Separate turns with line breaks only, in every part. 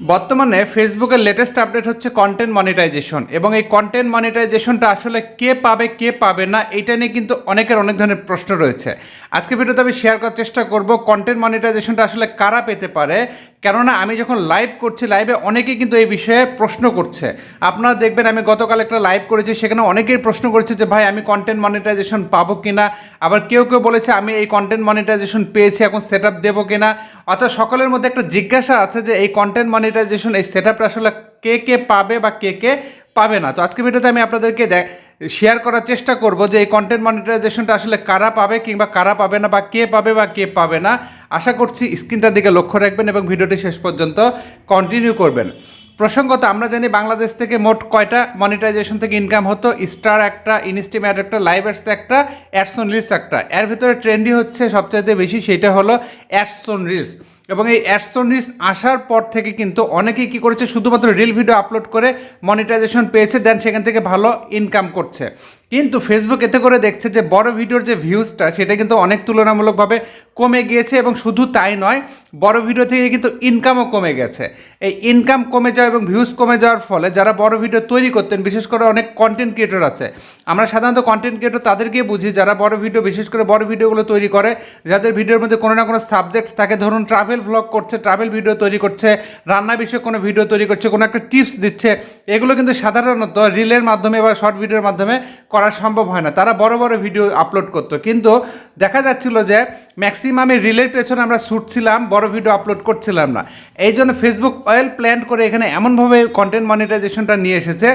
বর্তমানে ফেসবুকের latest update হচ্ছে কন্টেন্ট মনিটাইজেশন এবং এই কন্টেন্ট মনিটাইজেশনটা আসলে কে পাবে কে পাবে না, এটা নিয়ে কিন্তু অনেকের অনেক ধরনের প্রশ্ন রয়েছে। আজকে ভিডিওতে আমি শেয়ার করার চেষ্টা করব কন্টেন্ট মনিটাইজেশনটা আসলে কারা পেতে পারে, কেননা আমি যখন লাইভ করছি লাইভে অনেকেই কিন্তু এই বিষয়ে প্রশ্ন করছে। আপনারা দেখবেন আমি গতকাল একটা লাইভ করেছি, সেখানে অনেকেই প্রশ্ন করেছে যে, ভাই, আমি কন্টেন্ট মনিটাইজেশন পাবো কিনা? আবার কেউ কেউ বলেছে, আমি এই কন্টেন্ট মনিটাইজেশন পেয়েছি, এখন সেট আপ দেবো কিনা? অর্থাৎ সকলের মধ্যে একটা জিজ্ঞাসা আছে যে, এই কন্টেন্ট মনিটাইজেশন এই সেট আসলে কে কে পাবে বা কে কে পাবে না? তো আজকে ভিডিওতে আমি আপনাদেরকে শেয়ার করার চেষ্টা করব যে এই কন্টেন্ট মনিটাইজেশনটা আসলে কারা পাবে কিংবা কারা পাবে না বা কে পাবে বা কে পাবে না। আশা করছি স্ক্রিনটার দিকে লক্ষ্য রাখবেন এবং ভিডিওটি শেষ পর্যন্ত কন্টিনিউ করবেন। প্রসঙ্গত, আমরা জানি বাংলাদেশ থেকে মোট কয়টা মনিটাইজেশন থেকে ইনকাম হতো? স্টার একটা ইনস্টিম অ্যাড একটা লাইভ অ্যাডস একটা অ্যাডসন রিলস একটা। এর ভিতরে ট্রেন্ডই হচ্ছে সবচাইতে বেশি, সেটা হলো অ্যাডসন রিলস এবং এই অ্যাডসন আসার পর থেকে কিন্তু অনেকেই কি করেছে, শুধুমাত্র রিল ভিডিও আপলোড করে মনিটাইজেশন পেয়েছে দেন সেখান থেকে ভালো ইনকাম করছে। কিন্তু ফেসবুক এতে করে দেখছে যে বড় ভিডিওর যে ভিউজটা সেটা কিন্তু অনেক তুলনামূলকভাবে কমে গিয়েছে এবং শুধু তাই নয়, বড় ভিডিও থেকে কিন্তু ইনকামও কমে গেছে। এই ইনকাম কমে যাওয়া এবং ভিউজ কমে যাওয়ার ফলে যারা বড় ভিডিও তৈরি করতেন, বিশেষ করে অনেক কন্টেন্ট ক্রিয়েটর আছে, আমরা সাধারণত কন্টেন্ট ক্রিয়েটর তাদেরকে বুঝি যারা বড় ভিডিও বিশেষ করে বড় ভিডিওগুলো তৈরি করে, যাদের ভিডিওর মধ্যে কোনো না কোনো সাবজেক্ট থাকে, ধরুন ট্রাভেল ভ্লগ করছে ট্রাভেল ভিডিও তৈরি করছে, রান্না বিষয়ে কোনো ভিডিও তৈরি করছে, কোনো একটা টিপস দিচ্ছে, এগুলো কিন্তু সাধারণত রিলের মাধ্যমে বা শর্ট ভিডিওর মাধ্যমে করা সম্ভব হয় না। তারা বড় বড় ভিডিও আপলোড করতো। কিন্তু দেখা যাচ্ছিল যে ম্যাক্সিমামে রিলের পেছনে আমরা ছুটছিলাম বড় ভিডিও আপলোড করছিলাম না। এই জন্য ফেসবুক অয়েল প্ল্যান করে এখানে এমনভাবে কন্টেন্ট মনিটাইজেশনটা নিয়ে এসেছে,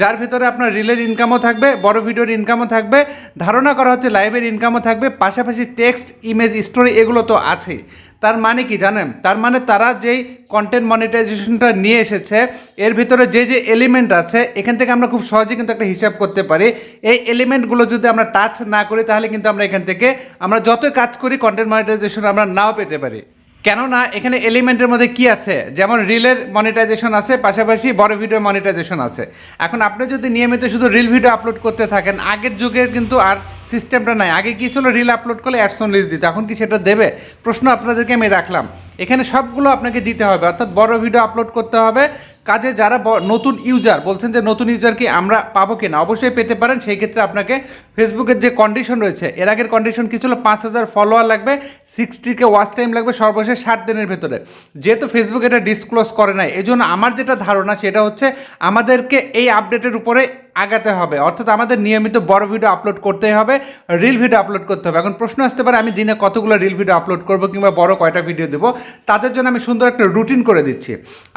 যার ভিতরে আপনার রিলের ইনকামও থাকবে, বড় ভিডিওর ইনকামও থাকবে। ধারণা করা হচ্ছে লাইভের ইনকামও থাকবে, পাশাপাশি টেক্সট ইমেজ স্টোরি এগুলো তো আছেই। তার মানে কি জানেন? তার মানে তারা যেই কন্টেন্ট মনিটাইজেশনটা নিয়ে এসেছে, এর ভিতরে যে যে এলিমেন্ট আছে, এখান থেকে আমরা খুব সহজে কিন্তু একটা হিসাব করতে পারি। এই এলিমেন্টগুলো যদি আমরা টাচ না করি, তাহলে কিন্তু আমরা এখান থেকে আমরা যত কাজ করি কন্টেন্ট মনিটাইজেশন আমরা নাও পেতে পারি। কেননা, এখানে এলিমেন্টের মধ্যে কি আছে? যেমন রিলের মনিটাইজেশন আছে, পাশাপাশি বড় ভিডিও মনিটাইজেশন আছে। এখন আপনি যদি নিয়মিত শুধু রিল ভিডিও আপলোড করতে থাকেন, আগের যুগের কিন্তু আর সিস্টেমটা নাই। আগে কি ছিল? রিল আপলোড করলে অ্যাডসন রিলস দিত। এখন কি সেটা দেবে? প্রশ্ন আপনাদেরকে আমি রাখলাম। এখানে সবগুলো আপনাকে দিতে হবে। অর্থাৎ বড় ভিডিও আপলোড করতে হবে। কাজে যারা নতুন ইউজার বলছেন যে নতুন ইউজার কি আমরা পাবো কিনা? অবশ্যই পেতে পারেন। সেই ক্ষেত্রে আপনাকে ফেসবুকের যে কন্ডিশন রয়েছে, এর আগের কন্ডিশন কী ছিল? পাঁচ হাজার ফলোয়ার লাগবে সিক্সটিকে ওয়াচ টাইম লাগবে সর্বশেষ ষাট দিনের ভেতরে। যেহেতু ফেসবুক এটা ডিসক্লোজ করে নাই এই জন্য আমার যেটা ধারণা সেটা হচ্ছে আমাদেরকে এই আপডেটের উপরে আগাতে হবে। অর্থাৎ আমাদের নিয়মিত বড় ভিডিও আপলোড করতেই হবে। রিল ভিডিও আপলোড করতে হবে। এখন প্রশ্ন আসতে পারে, আমি দিনে কতগুলো রিল ভিডিও আপলোড করব কিংবা বড় কয়টা ভিডিও দেবো? তাদের জন্য আমি সুন্দর একটা রুটিন করে দিচ্ছি।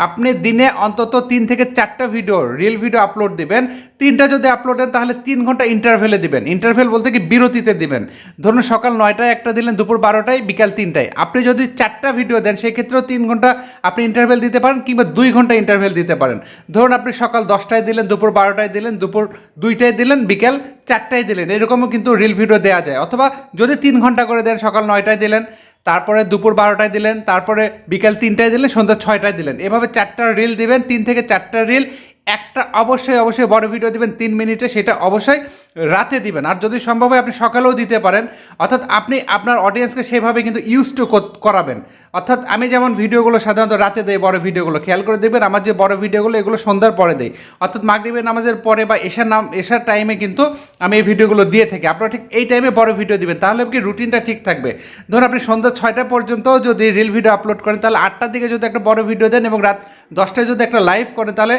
আপনি দিনে অন্তত তিন থেকে চারটা ভিডিও রিল ভিডিও আপলোড দিবেন। তিনটা যদি আপলোড দেন, তাহলে তিন ঘণ্টা ইন্টারভেলে দিবেন। ইন্টারভেল বলতে কি বিরতিতে দিবেন। ধরুন সকাল নয়টায় একটা দিলেন, দুপুর বারোটায়, বিকাল তিনটায়। আপনি যদি চারটা ভিডিও দেন, সেক্ষেত্রেও তিন ঘণ্টা আপনি ইন্টারভেল দিতে পারেন কিংবা দুই ঘণ্টা ইন্টারভেল দিতে পারেন। ধরুন আপনি সকাল দশটায় দিলেন, দুপুর বারোটায় দিলেন, দুপুর দুইটায় দিলেন, বিকেল চারটায় দিলেন। এরকমও কিন্তু রিল ভিডিও দেওয়া যায়। অথবা যদি তিন ঘণ্টা করে দেন, সকাল নয়টায় দিলেন, তারপরে দুপুর বারোটায় দিলেন, তারপরে বিকাল তিনটায় দিলেন, সন্ধ্যা ছয়টায় দিলেন। এভাবে চারটা রিল দিবেন, তিন থেকে চারটা রিল একটা অবশ্যই অবশ্যই বড় ভিডিও দিবেন, তিন মিনিটে সেটা অবশ্যই রাতে দিবেন। আর যদি সম্ভব হয় আপনি সকালেও দিতে পারেন। অর্থাৎ আপনি আপনার অডিয়েন্সকে সেভাবে কিন্তু ইউজ টু করাবেন। অর্থাৎ আমি যেমন ভিডিওগুলো সাধারণত রাতে দেই, বড় ভিডিওগুলো খেয়াল করে দেখবেন আমার যে বড় ভিডিওগুলো এগুলো সন্ধ্যার পরে দেই। অর্থাৎ মাগরিবের নামাজের পরে বা এশার নাম, এশার টাইমে কিন্তু আমি এই ভিডিওগুলো দিয়ে থাকি। আপনারা ঠিক এই টাইমে বড় ভিডিও দিবেন। তাহলে কি রুটিনটা ঠিক থাকবে? ধরুন আপনি সন্ধ্যা ছয়টা পর্যন্ত যদি রিল ভিডিও আপলোড করেন, তাহলে আটটার দিকে যদি একটা বড় ভিডিও দেন এবং রাত দশটায় যদি একটা লাইভ করেন, তাহলে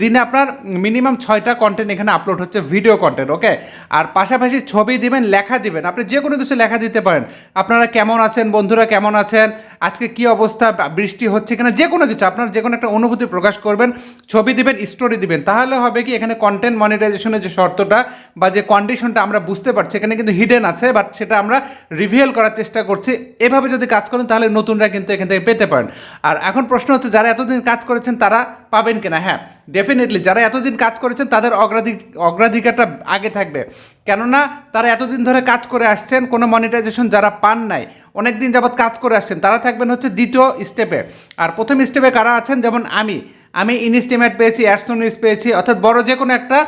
দিনে আপনার মিনিমাম ছয়টা কন্টেন্ট এখানে আপলোড হচ্ছে ভিডিও কন্টেন্ট ওকে আর পাশাপাশি ছবি দিবেন, লেখা দিবেন। আপনি যে কোনো কিছু লেখা দিতে পারেন। আপনারা কেমন আছেন, বন্ধুরা কেমন আছেন? আজকে কি অবস্থা বৃষ্টি হচ্ছে কিনা যে কোনো কিছু, আপনার যে কোনো একটা অনুভূতি প্রকাশ করবেন, ছবি দিবেন স্টোরি দিবেন। তাহলে হবে কি, এখানে কন্টেন্ট মনিটাইজেশনের যে শর্তটা, বা যে কন্ডিশনটা আমরা বুঝতে পারছি, এখানে কিন্তু হিডেন আছে বাট সেটা আমরা রিভিল করার চেষ্টা করছি। এভাবে যদি কাজ করেন, তাহলে নতুনরা কিন্তু এখান থেকে পেতে পারেন। আর এখন প্রশ্ন হচ্ছে, যারা এতদিন কাজ করেছেন, তারা পাবেন কিনা? হ্যাঁ ডেফিনেটলি যারা এতদিন কাজ করেছেন, তাদের অগ্রাধিক অগ্রাধিকারটা আগে থাকবে। কেননা, তারা এতদিন ধরে কাজ করে আসছেন, কোনো মনিটাইজেশন যারা পান নাই অনেক দিন যাবৎ কাজ করে আসছেন, তারা থাকবেন হচ্ছে দ্বিতীয় স্টেপে আর প্রথম স্টেপে কারা আছেন? যেমন আমি। আমি ইনস্টিমেট পেয়েছি অ্যাডসোনিস পেয়েছি, অর্থাৎ বড় যে কোনো একটা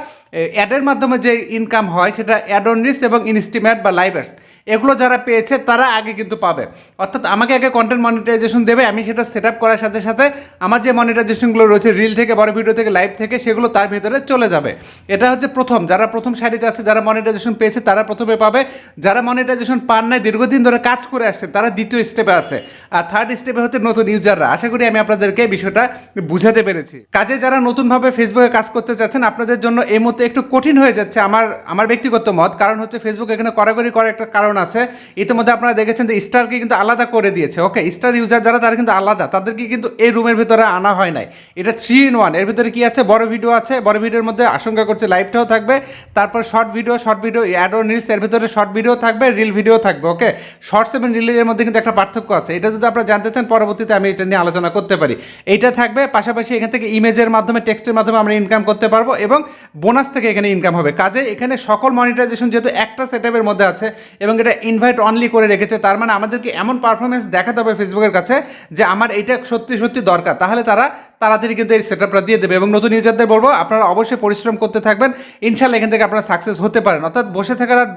অ্যাডের মাধ্যমে যে ইনকাম হয়, সেটা অ্যাডনরিস এবং ইনস্টিমেট বা লাইভার্স এগুলো যারা পেয়েছে, তারা আগে কিন্তু পাবে। অর্থাৎ আমাকে আগে কন্টেন্ট মনিটাইজেশন দেবে, আমি সেটা সেট আপ করার সাথে সাথে আমার যে মনিটাইজেশনগুলো রয়েছে রিল থেকে, বড় ভিডিও থেকে লাইভ থেকে, সেগুলো তার ভিতরে চলে যাবে। এটা হচ্ছে প্রথম। যারা প্রথম সারিতে আছে, যারা মনিটাইজেশন পেয়েছে, তারা প্রথমে পাবে। যারা মনিটাইজেশন পান নাই, দীর্ঘদিন ধরে কাজ করে আসছে তারা দ্বিতীয় স্টেপে আছে। আর থার্ড স্টেপে হচ্ছে নতুন ইউজাররা আশা করি আমি আপনাদেরকে বিষয়টা বুঝাতে পেরেছি। কাজে যারা নতুনভাবে ফেসবুকে কাজ করতে চাচ্ছেন, আপনাদের জন্য এই মুহূর্তে একটু কঠিন হয়ে যাচ্ছে আমার আমার ব্যক্তিগত মত। কারণ হচ্ছে ফেসবুক এখানে কড়াকড়ি করার একটা কারণ আছে। ইতিমধ্যে আপনারা দেখেছেন যে স্টারকে কিন্তু আলাদা করে দিয়েছে। ওকে স্টার ইউজার যারা, তারা কিন্তু আলাদা। তাদেরকে কিন্তু এই রুমের ভিতরে আনা হয় নাই। এটা থ্রি ইন ওয়ানের ভিতরে কি আছে? বড় ভিডিও আছে। বড় ভিডিওর মধ্যে আশঙ্কা করছে লাইভটাও থাকবে। তারপর short video short video ad reels এর ভিতরে শর্ট ভিডিও থাকবে রিল ভিডিও থাকবে। ওকে শর্টস এবং রিলের মধ্যে কিন্তু একটা পার্থক্য আছে। এটা যদি আপনারা জানতে চান, পরবর্তীতে আমি এটা নিয়ে আলোচনা করতে পারি। এইটা থাকবে। পাশাপাশি এখান থেকে ইমেজের মাধ্যমে, টেক্সটের মাধ্যমে আমরা ইনকাম করতে পারব এবং বোনাস থেকে এখানে ইনকাম হবে। কাজে এখানে সকল মনিটাইজেশন যেহেতু একটা সেট মধ্যে আছে এবং এটা ইনভাইট অনলি করে রেখেছে, তার মানে আমাদেরকে এমন পারফরমেন্স দেখাতে হবে ফেসবুকের কাছে যে আমার এটা সত্যি সত্যি দরকার। তাহলে তারা তাড়াতাড়ি কিন্তু এই সেটআপটা দিয়ে দেবে এবং নতুন ইউজারদের বলব, আপনারা অবশ্যই পরিশ্রম করতে থাকবেন। ইনশাল্লাহ এখান থেকে আপনারা সাকসেস হতে পারেন। অর্থাৎ বসে থাকার আর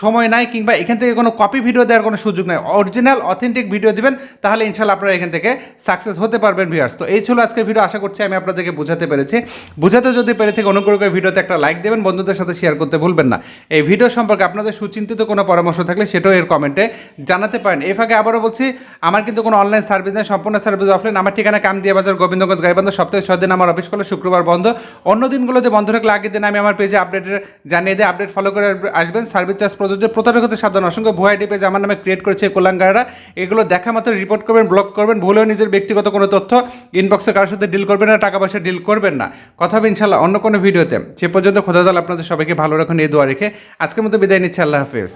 সময় নাই কিংবা এখান থেকে কোনো কপি ভিডিও দেওয়ার কোনো সুযোগ নাই। অরিজিনাল অথেন্টিক ভিডিও দিবেন, তাহলে ইনশাল্লাহ আপনারা এখান থেকে সাকসেস হতে পারবেন ভিউয়ার্স তো এই ছিল আজকের ভিডিও আশা করছি আমি আপনাদেরকে বোঝাতে পেরেছি। বোঝাতে যদি পেরে থেকে, অনুগ্রহ করে ভিডিওতে একটা লাইক দেবেন, বন্ধুদের সাথে শেয়ার করতে ভুলবেন না। এই ভিডিও সম্পর্কে আপনাদের সুচিন্তিত কোনো পরামর্শ থাকলে সেটাও এর কমেন্টে জানাতে পারেন। এই ফাঁকে আবারও বলছি, আমার কিন্তু কোনো অনলাইন সার্ভিস নেই, সম্পূর্ণ সার্ভিস অফলাইন আমার ঠিকানা কামদিয়া বাজার গোবিন্দগঞ্জ গাইবান্ধ সপ্তাহে ছয় দিন আমার অফিস করলে শুক্রবার বন্ধ। অন্য দিনগুলোতে বন্ধ থাকলে আগের দিন আমি আমার পেজে আপডেটের জানিয়ে দিই আপডেট ফলো করে আসবেন। সার্ভিস চার্জ প্রযোজ্য। প্রতারক হতে সাবধান। অসংখ্য ভুয়া আইডি পেজ আমার নামে ক্রিয়েট করেছে কোলাঙ্গাররা। এগুলো দেখা মাত্র রিপোর্ট করবেন ব্লক করবেন ভুলেও নিজের ব্যক্তিগত কোনো তথ্য ইনবক্সে কারোর সাথে ডিল করবেন না, টাকা পয়সা ডিল করবেন না। কথা হবে ইনশাল্লাহ অন্য কোনো ভিডিওতে সে পর্যন্ত খোদাদাল আপনাদের সবাইকে ভালো রাখুন, এই দোয়া রেখে আজকের মতো বিদায় নিচ্ছে, আল্লাহ হাফেজ।